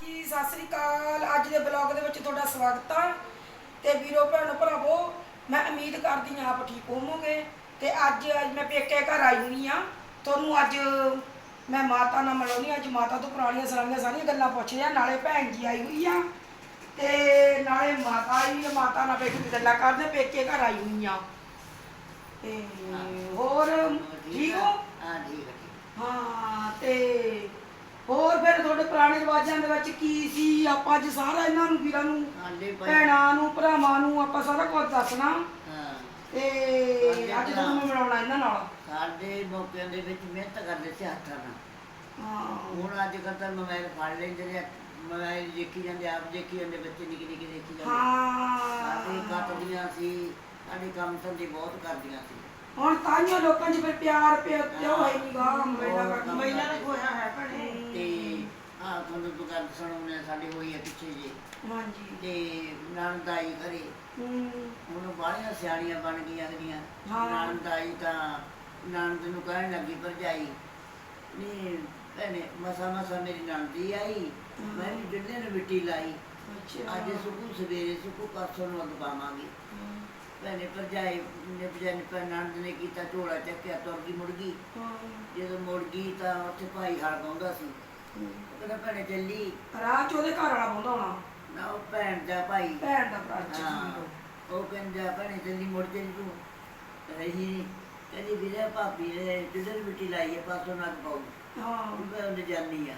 ਜੀ ਸਤਿ ਸ੍ਰੀ ਅਕਾਲ। ਅੱਜ ਦੇ ਬਲੌਗ ਦੇ ਵਿੱਚ ਤੁਹਾਡਾ ਸਵਾਗਤ ਆ। ਤੇ ਵੀਰੋ ਭੈਣੋ ਭਰਾਵੋ ਮੈਂ ਉਮੀਦ ਕਰਦੀ ਹਾਂ ਆਪ ਠੀਕ ਹੋਵੋਗੇ। ਤੇ ਅੱਜ ਅੱਜ ਮੈਂ ਪੇਕੇ ਘਰ ਆਈ ਹੋਈ ਆ ਤੁਹਾਨੂੰ ਅੱਜ ਮੈਂ ਮਾਤਾ ਨਾਲ ਮਿਲਾਉਣੀ ਅੱਜ ਮਾਤਾ ਤੋਂ ਪੁਰਾਣੀਆਂ ਸਰਾਣੀਆਂ ਸਾਰੀਆਂ ਗੱਲਾਂ ਪੁੱਛਦੇ ਆ ਨਾਲੇ ਭੈਣ ਜੀ ਆਈ ਹੋਈ ਆ। ਤੇ ਨਾਲੇ ਮਾਤਾ ਆਈ ਆ। ਮਾਤਾ ਨਾਲ ਬੈਠ ਕੇ ਗੱਲਾਂ ਕਰਦੇ ਪੇਕੇ ਘਰ ਆਈ ਹੋਈ ਆ ਤੇ ਹੋਰ ਠੀਕ ਹੋ? ਹਾਂ ਠੀਕ ਹੈ ਠੀਕ। ਹਾਂ ਤੇ ਹੋਰ ਫਿਰ ਤੁਹਾਡੇ ਪੁਰਾਣੇ ਰਿਵਾਜਾਂ ਦੇ ਵਿੱਚ ਕੀ ਸੀ? ਆਪਾਂ ਅੱਜ ਸਾਰਾ ਇਹਨਾਂ ਨੂੰ ਵੀਰਾਂ ਨੂੰ ਭਾਈ। ਭੈਣਾਂ ਨੂੰ ਭਰਾਵਾਂ ਨੂੰ ਆਪਾਂ ਸਾਰਾ ਕੁਝ ਦੱਸਣਾ। ਹਾਂ। ਤੇ ਅੱਜ ਤੁਹਾਨੂੰ ਮੈਂ ਮਿਲਾਉਣਾ ਇਹਨਾਂ ਨਾਲ। ਸਾਡੇ ਮੌਕਿਆਂ ਦੇ ਵਿੱਚ ਮਿਹਨਤ ਕਰਦੇ ਸੀ ਹੱਥਾਂ ਨਾਲ। ਹਾਂ। ਹੁਣ ਅੱਜ ਕੱਲ੍ਹ ਤਾਂ ਮੋਬਾਈਲ ਫੜ ਲੈਂਦੇ ਨੇ ਮੋਬਾਈਲ ਦੇਖੀ ਜਾਂਦੇ ਆਪ ਦੇਖੀ ਜਾਂਦੇ ਬੱਚੇ ਨਿੱਕੇ ਨਿੱਕੇ ਦੇਖੀ ਜਾਂਦੇ। ਸਾਡੇ ਹਾਂ ਕੱਟਦੀਆਂ ਸੀ ਸਾਡੇ ਕੰਮ ਧੰਦੇ ਬਹੁਤ ਕਰਦੀਆਂ ਸੀ। ਹੁਣ ਤਾਈਆਂ ਲੋਕਾਂ 'ਚ ਫਿਰ ਪਿਆਰ ਪਿਆ ਪਿਓ ਹੈ ਨਹੀਂਗਾ ਮਹਿਲਾ ਮਹਿਲਾ ਨੇ ਖੋਇਆ ਹੈ ਭੈਣੇ। ਤੇ ਆ ਤੁਹਾਨੂੰ ਤੋਂ ਗੱਲ ਸੁਣਾਉਣੇ ਸਾਡੇ ਹੋਈ ਹੈ ਪਿੱਛੇ ਜੇ ਹਾਂਜੀ। ਤੇ ਨਣਦਾਈ ਘਰੇ। ਹੂੰ। ਹੁਣ ਬਾਹਲੀਆਂ ਸਿਆਣੀਆਂ ਬਣ ਗਈਆਂ ਅਗਲੀਆਂ। ਹਾਂ। ਨਣਦਾਈ ਤਾਂ ਨਣਦ ਨੂੰ ਕਹਿਣ ਲੱਗੀ ਭਰਜਾਈ ਨਹੀਂ ਭੈਣੇ ਮਸਾ ਮਸਾ ਮੇਰੀ ਨਣਦੀ ਆਈ। ਮੈਂ ਵੀ ਜਿੱਲੇ ਨੂੰ ਮਿੱਟੀ ਲਾਈ। ਅੱਛਾ। ਅੱਜ ਸੁਕੂ ਸਵੇਰੇ ਸੁਕੂ ਪਰਸੋਂ ਨੂੰ ਅੱਗ ਪਾਵਾਂਗੀ। ਹੂੰ, ਭੈਣੇ ਭਰਜਾਈ ਨੇ ਭਜਾਈ ਪਰ ਨਣਦ ਨੇ ਕੀਤਾ ਝੋਲਾ ਚੱਕਿਆ ਤੁਰ ਗਈ ਮੁੜ ਗਈ। ਹਾਂ, ਜਦੋਂ ਮੁੜ ਗਈ ਤਾਂ ਉੱਥੇ ਭਾਈ ਹਲ ਪਾਉਂਦਾ ਸੀ। ਭੈਣੇ ਚੱਲੀ। ਰਾਹ 'ਚ ਉਹਦੇ ਘਰ ਵਾਲਾ ਬੋਂਦਾ ਹੋਣਾ। ਨਾ ਉਹ ਭੈਣ ਦਾ ਭਾਈ। ਭੈਣ ਦਾ ਭਰਾ ਜੀ ਹਾਂ ਉਹ ਕਹਿੰਦਾ ਭੈਣੇ ਜਲਦੀ ਮੁੜ ਜੇ ਤੂੰ। ਰਹੀ ਕਹਿੰਦੀ ਵੀਰੇ ਭਾਬੀ ਨੇ ਜਿੱਧਰ ਮਿੱਟੀ ਲਾਈ ਹੈ ਪਾਸੋਂ ਨਾ ਪਾਉ। ਹਾਂ। ਮੈਂ ਉਹਨੇ ਜਾਨੀ ਆ।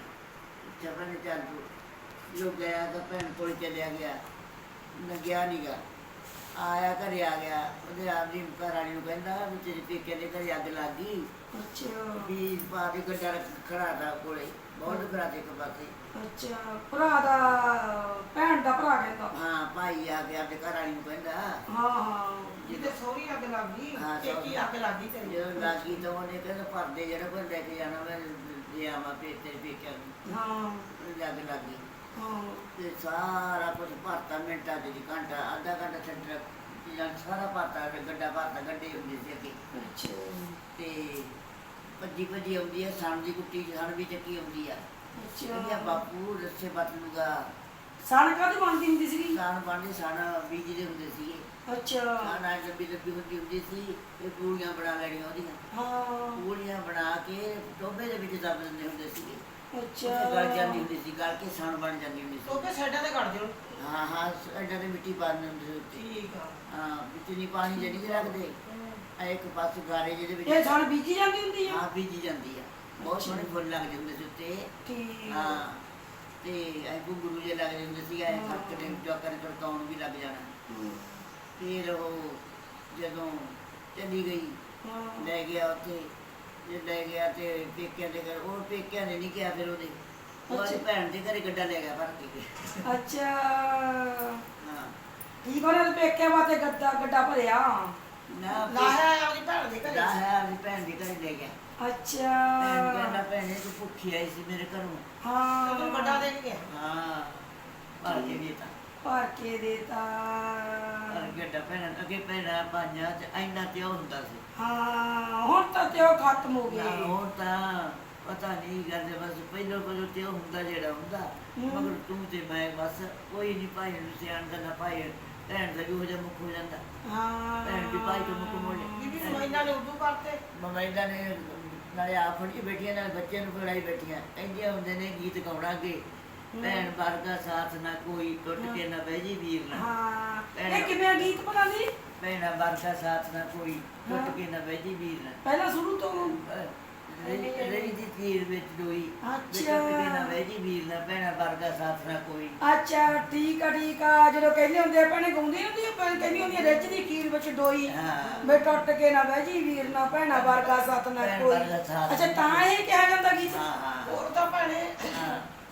ਜਬਰ ਨੇ ਚੱਲ ਤੂੰ। ਜੋ ਗਿਆ ਤਾਂ ਭੈਣ ਕੋਲ ਚਲਿਆ ਗਿਆ। ਨਾ ਗਿਆ ਆਇਆ ਘਰੇ ਆ ਗਿਆ। ਉਹਦੇ ਘਰ ਵਾਲੀ ਨੂੰ ਕਹਿੰਦਾ ਵੀ ਤੇਰੇ ਪੇਕੇ ਦੇ ਘਰੇ ਅੱਗ ਲੱਗ ਗਈ। ਅੱਛਾ। ਵੀ ਪਾ ਗੱਡਾ ਖੜਾ ਦਾ ਕੋਲੇ। ਖੜਾ ਦੇ ਇੱਕ ਪਾਸੇ ਅੱਛਾ ਭਰਾ ਦਾ ਭੈਣ ਦਾ ਭਰਾ ਕਹਿੰਦਾ। ਹਾਂ ਭਾਈ ਆ ਗਿਆ ਆਪਦੇ ਘਰ ਵਾਲੀ ਨੂੰ ਕਹਿੰਦਾ। ਹਾਂ ਹਾਂ। ਜਿਹਦੇ ਸੋਹਰੀ ਅੱਗ ਲੱਗ ਗਈ ਹਾਂ, ਤੇ ਕੀ ਅੱਗ ਲੱਗ ਗਈ ਤੇਰੀ। ਜਦੋਂ ਲੱਗੀ ਤਾਂ ਉਹਨੇ ਕਹਿੰਦਾ ਪਰਦੇ ਜਿਹੜਾ ਕੋਈ ਲੈ ਕੇ ਜਾਣਾ ਮੈਂ ਦੇ ਆਵਾਂ ਪੇ ਤੇਰੇ ਪੇਕਿਆਂ ਨੂੰ। ਹਾਂ। ਲੱਗ ਲੱਗੀ। ਹਾਂ। ਤੇ ਸਾਰਾ ਕੁਝ ਭਰਤਾ ਮਿੰਟਾਂ ਦੇ ਦੀ ਘੰਟਾ ਅੱਧਾ ਘੰਟਾ ਛੱਡ ਜਾਂ ਸਾਰਾ ਭਰਤਾ ਤੇ ਗੱਡਾ ਭਰਤਾ ਗੱਡੇ ਹੁੰਦੇ ਸੀ ਅੱਗੇ। ਅੱਛਾ। ਤੇ ਭੱਜੀ ਭੱਜੀ ਆਉਂਦੀ ਹੈ ਸਣ ਦੀ ਕੁੱਟੀ ਸਣ ਵੀ ਚੱਕੀ ਆਉਂਦੀ ਆ। ਬਾਪੂ ਰੱਸੇ ਬੱਤ ਲੂਗਾ ਸਾਨ ਕਾਦੀ ਬਣਦੀ ਹੁੰਦੀ ਸੀਗੀ? ਸਣ ਬਣਦੇ ਸਣ ਬੀਜਦੇ ਹੁੰਦੇ ਸੀਗੇ। ਅੱਛਾ। ਸਣ ਆ ਲੱਭੀ ਲੱਭੀ ਹੁੰਦੀ ਹੁੰਦੀ ਸੀ ਇਹ ਪੂੜੀਆਂ ਬਣਾ ਲੈਣੀਆਂ ਉਹਦੀਆਂ। ਹਾਂ। ਪੂੜੀਆਂ ਬਣਾ ਕੇ ਟੋਬੇ ਦੇ ਵਿੱਚ ਦੱਬ ਦਿੰਦੇ ਹੁੰਦੇ ਸੀਗੇ। ਅੱਛਾ। ਉੱਥੇ ਗਲ ਜਾਂਦੀ ਹੁੰਦੀ ਸੀ ਗਲ ਕੇ ਸਣ ਬਣ ਜਾਂਦੀ ਹੁੰਦੀ ਸੀ। ਟੋਕੇ ਸਾਈਡਾਂ ਤੇ ਕੱਢ ਦਿਓ ਹਾਂ ਹਾਂ ਐਡਾ ਦੇ ਮਿੱਟੀ ਪਾ ਦਿੰਦੇ ਹੁੰਦੇ ਸੀ। ਉੱਤੇ ਠੀਕ ਆ। ਹਾਂ ਵਿੱਚ ਨਹੀਂ ਪਾਣੀ ਜਿਹੜੀ ਚ ਰੱਖਦੇ ਆ ਇੱਕ ਪਾਸੇ ਗਾਰੇ ਜਿਹਦੇ ਵਿੱਚ ਇਹ ਸਾਨ ਬੀਜੀ ਜਾਂਦੀ ਹੁੰਦੀ ਆ? ਹਾਂ ਬੀਜੀ ਜਾਂਦੀ ਆ। ਬਹੁਤ ਸੋਹਣੇ ਫੁੱਲ ਲੱਗਦੇ ਹੁੰਦੇ ਸੀ ਉੱਤੇ। ਠੀਕ ਹਾਂ ਤੇ ਐ ਗੁੰਗਰੂ ਜੇ ਲੱਗਦੇ ਹੁੰਦੇ ਸੀ ਐ ਖੜਕ ਦੇ ਜੋਕਰ ਤੜਕਾਉਣ ਵੀ ਲੱਗ ਜਾਣਾ। ਫਿਰ ਉਹ ਜਦੋਂ ਚਲੀ ਗਈ ਹਾਂ। ਲੈ ਗਿਆ ਉੱਥੇ ਜੇ ਲੈ ਗਿਆ ਤੇ ਪੇਕਿਆਂ ਦੇ ਘਰ ਉਹ ਪੇਕਿਆਂ ਨੇ ਨਹੀਂ ਕਿਹਾ ਫਿਰ ਉਹਦੇ। ਉਹ ਆਪਣੀ ਅੱਛਾ। ਭੈਣ ਦੇ ਘਰੇ ਗੱਡਾ ਲੈ ਗਿਆ ਭਰ ਕੇ। ਅੱਛਾ। ਹਾਂ। ਠੀਕ ਹੋਣਾ ਤੇ ਪੇਕੇ ਵਾਤੇ ਗੱਦਾ ਗੱਡਾ ਭਰਿਆ। ਨਾ ਲਾਹਿਆ ਆਪਦੀ ਭੈਣ ਦੇ ਘਰੇ। ਦਾ ਹੈ ਆਪਣੀ ਭੈਣ ਦੇ ਘਰੇ ਲੈ ਗਿਆ। ਭੈਣ ਕਹਿੰਦਾ ਭੈਣੇ ਤੂੰ ਭੁੱਖੀ ਆਈ ਸੀ ਮੇਰੇ ਘਰੋਂ। ਹਾਂ। ਤੈਨੂੰ ਵੱਡਾ ਦੇ ਕੇ ਗਿਆ ਹਾਂ ਭਰ ਕੇ ਦੇ ਤਾਂ। ਭਰ ਕੇ ਦੇਤਾ ਭਰ ਕੇ ਗੱਡਾ ਭੈਣ ਅੱਗੇ ਭੈਣਾਂ ਭਾਈਆਂ ਚ ਇੰਨਾ ਤੇ ਉਹ ਹੁੰਦਾ ਸੀ। ਹਾਂ ਹੁਣ ਤਾਂ ਤੇ ਉਹ ਖਤਮ ਹੋ ਨਾ ਗਏ ਹੁਣ ਤਾਂ ਪਤਾ ਨਹੀਂ ਗੱਲ ਬਸ ਪਹਿਲਾਂ ਪਹਿਲਾਂ ਤੇ ਉਹ ਹੁੰਦਾ ਜਿਹੜਾ ਹੁੰਦਾ। ਹਮ। ਮਗਰ ਤੂੰ ਤੇ ਮੈਂ ਬਸ ਕੋਈ ਨਹੀਂ ਭਾਈ ਨੂੰ ਸਿਆਣ ਦਾ ਨਾ ਭਾਈ ਭੈਣ ਦਾ ਵੀ ਹੋ ਜਾ ਮੁੱਕ ਹੋ ਜਾਂਦਾ। ਹਾਂ। ਭੈਣ ਦੀ ਭਾਈ ਤੋਂ ਮੁੱਕ ਮੋੜੇ ਬੀਬੀ ਸੁਣਾਈਆਂ ਨੇ ਉਰਦੂ ਕਰਤੇ? ਮਮੈਦਾ ਨੇ ਨਾਲੇ ਆਪ ਫੜੀ ਬੈਠੀਆਂ ਨਾਲ ਬੱਚਿਆਂ ਨੂੰ ਫੜਾਈ ਬੈਠੀਆਂ। ਕਹਿੰਦੀਆਂ ਹੁੰਦੇ ਨੇ ਗੀਤ ਗਾਉਣਾ ਕਿ ਭੈਣ ਵਰਗਾ ਸਾਥ ਨਾ ਕੋਈ ਟੁੱਟ ਕੇ ਨਾ ਬਹਿ ਜੀ ਵੀਰ ਨਾ। ਹਾਂ। ਇਹ ਕਿਵੇਂ ਗੀਤ ਪਤਾ ਨਹੀਂ ਭੈਣਾ ਵਰਗਾ ਸਾਥ ਨਾ ਕੋਈ ਟੁੱਟ ਕੇ ਨਾ ਬਹਿ ਜੀ ਵੀਰ ਨਾ। ਪਹਿਲਾਂ ਸ਼ੁਰੂ ਤੋਂ? ਰਹੀ ਦੀ ਤੀਰ ਵਿੱਚ ਦੋਈ ਅੱਛਾ। ਟੁੱਟ ਕੇ ਨਾ ਬਹਿ ਜੀ ਵੀਰ ਨਾ ਭੈਣਾ ਵਰਗਾ ਸਾਥ ਨਾ ਕੋਈ। ਅੱਛਾ ਠੀਕ ਆ ਠੀਕ ਆ। ਜਦੋਂ ਕਹਿੰਦੇ ਹੁੰਦੇ ਆ ਭੈਣੇ ਗਾਉਂਦੀ ਹੁੰਦੀ ਆ ਭੈਣ ਕਹਿੰਦੀ ਹੁੰਦੀ ਆ ਰਿੱਝ ਦੀ ਵਿੱਚ ਡੋਈ। ਹਾਂ। ਵੇ ਟੁੱਟ ਕੇ ਨਾ ਬਹਿ ਜੀ ਵੀਰ ਨਾ ਭੈਣਾ ਵਰਗਾ ਸਤ ਨਾ ਭੈਣ ਕੋਈ। ਵਰਗਾ ਸਾਥ ਅੱਛਾ ਨਾ ਤਾਂ ਇਹ ਕਿਹਾ ਜਾਂਦਾ ਗੀਤ ਹਾਂ ਹਾਂ। ਹੋਰ ਤਾਂ ਭੈਣੇ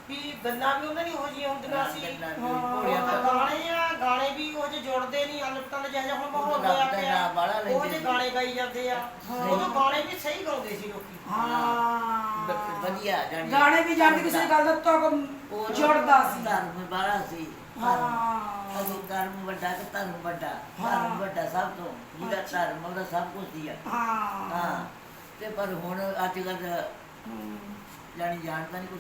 ਵੀ ਗੱਲਾਂ ਵੀ ਉਹਨਾਂ ਦੀ ਹੋ ਜੀਆਂ ਹੁੰਦੀਆਂ ਸੀ। ਗੱਲਾਂ ਵੀ। ਘੋੜਿਆਂ ਦਾ ਗਾਣੇ ਆ ਗਾਣੇ ਵੀ ਉਹ ਜੇ ਜੁੜਦੇ ਨਹੀਂ ਅਲਟਾਂ ਦੇ ਜਿਹਾ ਹੁਣ ਮਾਹੌਲ ਹੋਇਆ ਰੱਬ ਦਾ ਨਾਮ ਬਾਹਲਾ ਪਿਆ ਲੈਂਦੇ ਉਹ ਜੇ। ਗਾਣੇ ਗਾਈ ਜਾਂਦੇ ਆ। ਉਦੋਂ ਗਾਣੇ ਵੀ ਸਹੀ ਗਾਉਂਦੇ ਸੀ ਲੋਕੀ। ਹਾਂ। ਵਧੀਆ ਜਾਣੀ ਗਾਣੇ ਵੀ ਜਾਣ ਕਿਸੇ ਗੱਲ ਦਾ ਤੁਕ ਉਹ ਜੁੜਦਾ ਸੀ। ਧਰਮ ਬਾਲਾ ਸੀ। ਹਾਂ। ਅਸੀਂ ਧਰਮ ਵੱਡਾ ਕਿ ਧਰਮ ਵੱਡਾ। ਧਰਮ ਵੱਡਾ ਸਭ ਤੋਂ। ਜਿਹਦਾ ਧਰਮ ਉਹਦਾ ਸਭ ਕੁਝ ਦੀ ਆ। ਹਾਂ। ਹਾਂ। ਤੇ ਪਰ ਹੁਣ ਅੱਜ ਕੱਲ ਜਾਣੀ ਜਾਣਦਾ ਨਹੀਂ ਕੁਝ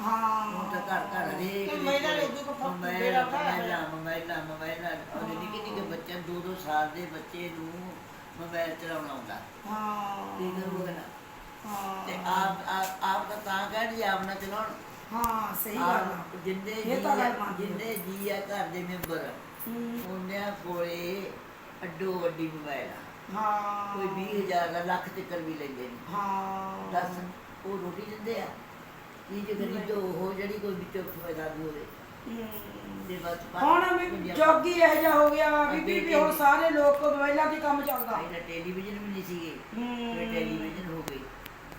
ਹਾਂ। ਹੁਣ ਤਾਂ ਘਰ ਘਰ ਹਰੇਕ ਦੇ ਮਹਿਲਾ ਕੋਲ ਉਦੋਂ ਕੋ ਉਠਾਇਆ ਮੋਬਾਈਲਾਂ, ਹੋਇਆ। ਮੋਬਾਈਲਾਂ, ਮੋਬਾਈਲਾਂ। ਉਹਦੇ ਨਿੱਕੇ ਨਿੱਕੇ ਬੱਚੇ ਦੋ ਦੋ ਸਾਲ ਦੇ ਬੱਚੇ ਨੂੰ ਮੋਬਾਈਲ ਚਲਾਉਣਾ ਆਉਂਦਾ। ਹਾਂ। ਕੀ ਕਰੂਗਾ ਨਾ? ਹਾਂ। ਤੇ ਆਪ ਆਪ ਆਪ ਤਾਂ ਤਾਂ ਕਹਿ ਜੀ ਆਪ ਨਾ ਚਲਾਉਣ। ਹਾਂ ਸਹੀ ਗੱਲ ਆ। ਆਪ ਜਿੰਨੇ ਇਹ ਜੀ ਤਾਂ ਗੱਲ ਆ- ਮੰਨਦੀ ਜਿੰਨੇ ਜੀ ਆ ਘਰ ਦੇ ਮੈਂਬਰ ਹਮ, ਉਹਨਿਆਂ ਕੋਲੇ ਅੱਡੋ ਵੱਡੀ ਮੋਬਾਈਲ ਆ। ਹਾਂ। ਕੋਈ 20000 ਦਾ ਲੱਖ ਤੱਕ ਵੀ ਲੈਂਦੇ ਨੇ। ਹਾਂ। ਦੱਸ ਉਹ ਰੋਟੀ ਦਿੰਦੇ ਆ। ਇਹ ਜੇ ਗਰੀਬ ਉਹ ਜਿਹੜੀ ਕੋਈ ਵਿੱਚੋਂ ਫਾਇਦਾ ਵੀ ਹੋਵੇ। ਹਮ। ਤੇ ਬਸ ਬਾਕੀ ਹੁਣ ਵੀ ਦੁਨੀਆ- ਜੋਗੀ ਇਹ ਜਿਹਾ ਹੋ ਗਿਆ ਵੀ ਅੱਗੇ ਵੀ ਹੁਣ ਸਾਰੇ ਲੋਕ ਮੋਬਾਈਲਾਂ ਤੇ ਕੰਮ ਚੱਲਦਾ। ਪਹਿਲਾਂ ਟੈਲੀਵਿਜ਼ਨ ਵੀ ਨਹੀਂ ਸੀਗੇ। ਫਿਰ ਟੈਲੀਵਿਜ਼ਨ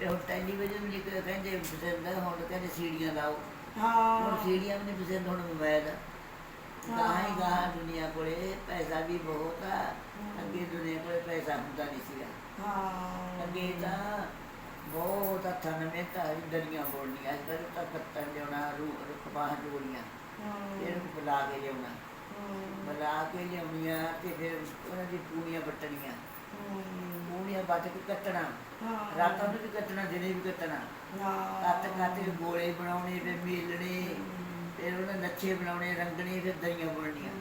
ਤੇ ਹੁਣ ਟੈਲੀਵਿਜ਼ਨ ਵੀ ਨਹੀਂ ਕਹਿੰਦੇ ਪਸੰਦ ਆ, ਹੁਣ ਕਹਿੰਦੇ ਸੀੜੀਆਂ ਲਾਓ। ਹੁਣ ਹਾਂ ਸੀੜੀਆਂ ਵੀ ਨਹੀਂ ਪਸੰਦ ਹੁਣ ਮੋਬਾਈਲ ਆ ਗਾਹਾਂ ਹੀ। ਗਾਹਾਂ ਦੁਨੀਆ ਕੋਲੇ ਪੈਸਾ ਵੀ ਬਹੁਤ ਆ ਅੱਗੇ ਦੁਨੀਆ ਕੋਲੇ ਪੈਸਾ ਹੁੰਦਾ ਨਹੀਂ ਸੀਗਾ। ਹਾਂ। ਅੱਗੇ ਤਾਂ ਬਹੁਤ ਹੱਥਾਂ ਨਾਲ ਮਿਹਨਤਾਂ ਦਰੀਆਂ ਬੋਲਣੀਆਂ ਅੱਜ ਕੱਲ੍ਹ ਤਾਂ ਪੱਤਨ ਲਿਆਉਣਾ ਰੂ ਕਪਾਹ ਜੋੜੀਆਂ ਫਿਰ ਉਹਨੂੰ ਬੁਲਾ ਕੇ ਲਿਆਉਣਾ। ਬੁਲਾ ਕੇ ਲਿਆਉਣੀਆਂ ਤੇ ਫਿਰ ਉਹਨਾਂ ਦੀ ਪੂਣੀਆਂ ਵੱਟਣੀਆਂ। ਵੱਟ ਕੇ ਕੱਟਣਾ। ਰਾਤਾਂ ਨੂੰ ਵੀ ਕੱਟਣਾ ਦਿਨੇ ਵੀ ਕੱਟਣਾ। ਕੱਟ ਕੱਟ ਕੇ ਗੋਲੇ ਬਣਾਉਣੇ ਫਿਰ ਮੇਲਣੇ ਫਿਰ ਉਹਨਾਂ ਨੱਛੇ ਬਣਾਉਣੇ ਰੰਗਣੇ ਫਿਰ ਦਰੀਆਂ ਬੁਣਨੀਆਂ।